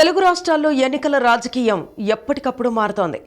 తెలుగు రాష్ట్రాల్లో ఎన్నికల రాజకీయం ఎప్పటికప్పుడు మారుతోంది.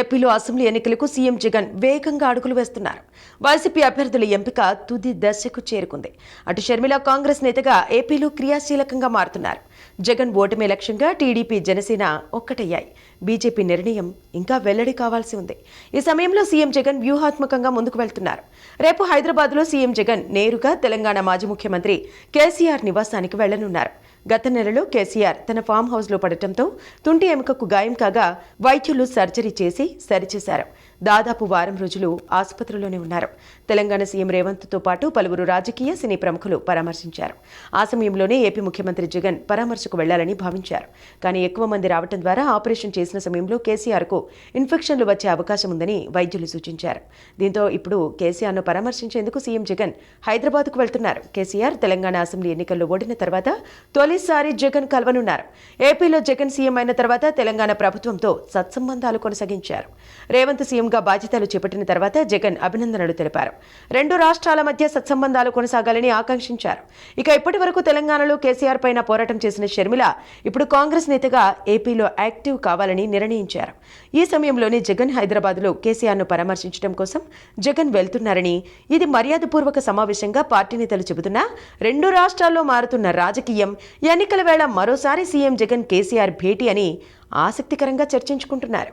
ఏపీలో అసెంబ్లీ ఎన్నికలకు సీఎం జగన్ వేగంగా అడుగులు వేస్తున్నారు. వైసీపీ అభ్యర్థుల ఎంపిక తుది దశకు చేరుకుంది. అటు షర్మిల కాంగ్రెస్ నేతగా ఏపీలో క్రియాశీలకంగా మారుతున్నారు. జగన్ ఓటమి లక్ష్యంగా టీడీపీ జనసేన ఒక్కటయ్యాయి. బీజేపీ నిర్ణయం ఇంకా వెల్లడి కావాల్సి ఉంది. ఈ సమయంలో సీఎం జగన్ వ్యూహాత్మకంగా ముందుకు వెళ్తున్నారు. రేపు హైదరాబాద్లో సీఎం జగన్ నేరుగా తెలంగాణ మాజీ ముఖ్యమంత్రి కేసీఆర్ నివాసానికి వెళ్ళనున్నారు. గత నెలలో కేసీఆర్ తన ఫామ్ హౌస్లో పడటంతో తుంటి ఎముకకు గాయం కాగా వైద్యులు సర్జరీ చేసి సరిచేశారు. దాదాపు వారం రోజులు ఆసుపత్రిలోనే ఉన్నారు. తెలంగాణ సీఎం రేవంత్తో పాటు పలువురు రాజకీయ సినీ ప్రముఖులు పరామర్శించారు. ఆ సమయంలోనే ఏపీ ముఖ్యమంత్రి జగన్ పరామర్శకు వెళ్ళాలని భావించారు. కానీ ఎక్కువ మంది రావటం ద్వారా ఆపరేషన్ చేసిన సమయంలో కేసీఆర్కు ఇన్ఫెక్షన్లు వచ్చే అవకాశం ఉందని వైద్యులు సూచించారు. దీంతో ఇప్పుడు కేసీఆర్ను పరామర్శించేందుకు సీఎం జగన్ హైదరాబాద్కు వెళ్తున్నారు. కేసీఆర్ తెలంగాణ అసెంబ్లీ ఎన్నికల్లో ఓడిన తర్వాత తొలిసారి జగన్ కలవనున్నారు. ఏపీలో జగన్ సీఎం అయిన తర్వాత తెలంగాణ ప్రభుత్వంతో సత్సంబంధాలు కొనసాగించారు. రేవంత్ సీఎంగా బాధ్యతలు చేపట్టిన తర్వాత జగన్ అభినందనలు తెలిపారు. రెండు రాష్ట్రాల మధ్య సత్సంబంధాలు కొనసాగాలని ఆకాంక్షించారు. ఇక ఇప్పటి వరకు తెలంగాణలో కేసీఆర్ పైన పోరాటం చేసిన షర్మిల ఇప్పుడు కాంగ్రెస్ నేతగా ఏపీలో యాక్టివ్ కావాలని నిర్ణయించారు. ఈ సమయంలోనే జగన్ హైదరాబాద్లో కేసీఆర్ను పరామర్శించడం కోసం జగన్ వెళ్తున్నారని ఇది మర్యాదపూర్వక సమావేశంగా పార్టీ నేతలు చెబుతున్నా రెండు రాష్ట్రాల్లో మారుతున్న రాజకీయం ఎన్నికల వేళ మరోసారి సీఎం జగన్ కేసీఆర్ భేటీ అని ఆసక్తికరంగా చర్చించుకుంటున్నారు.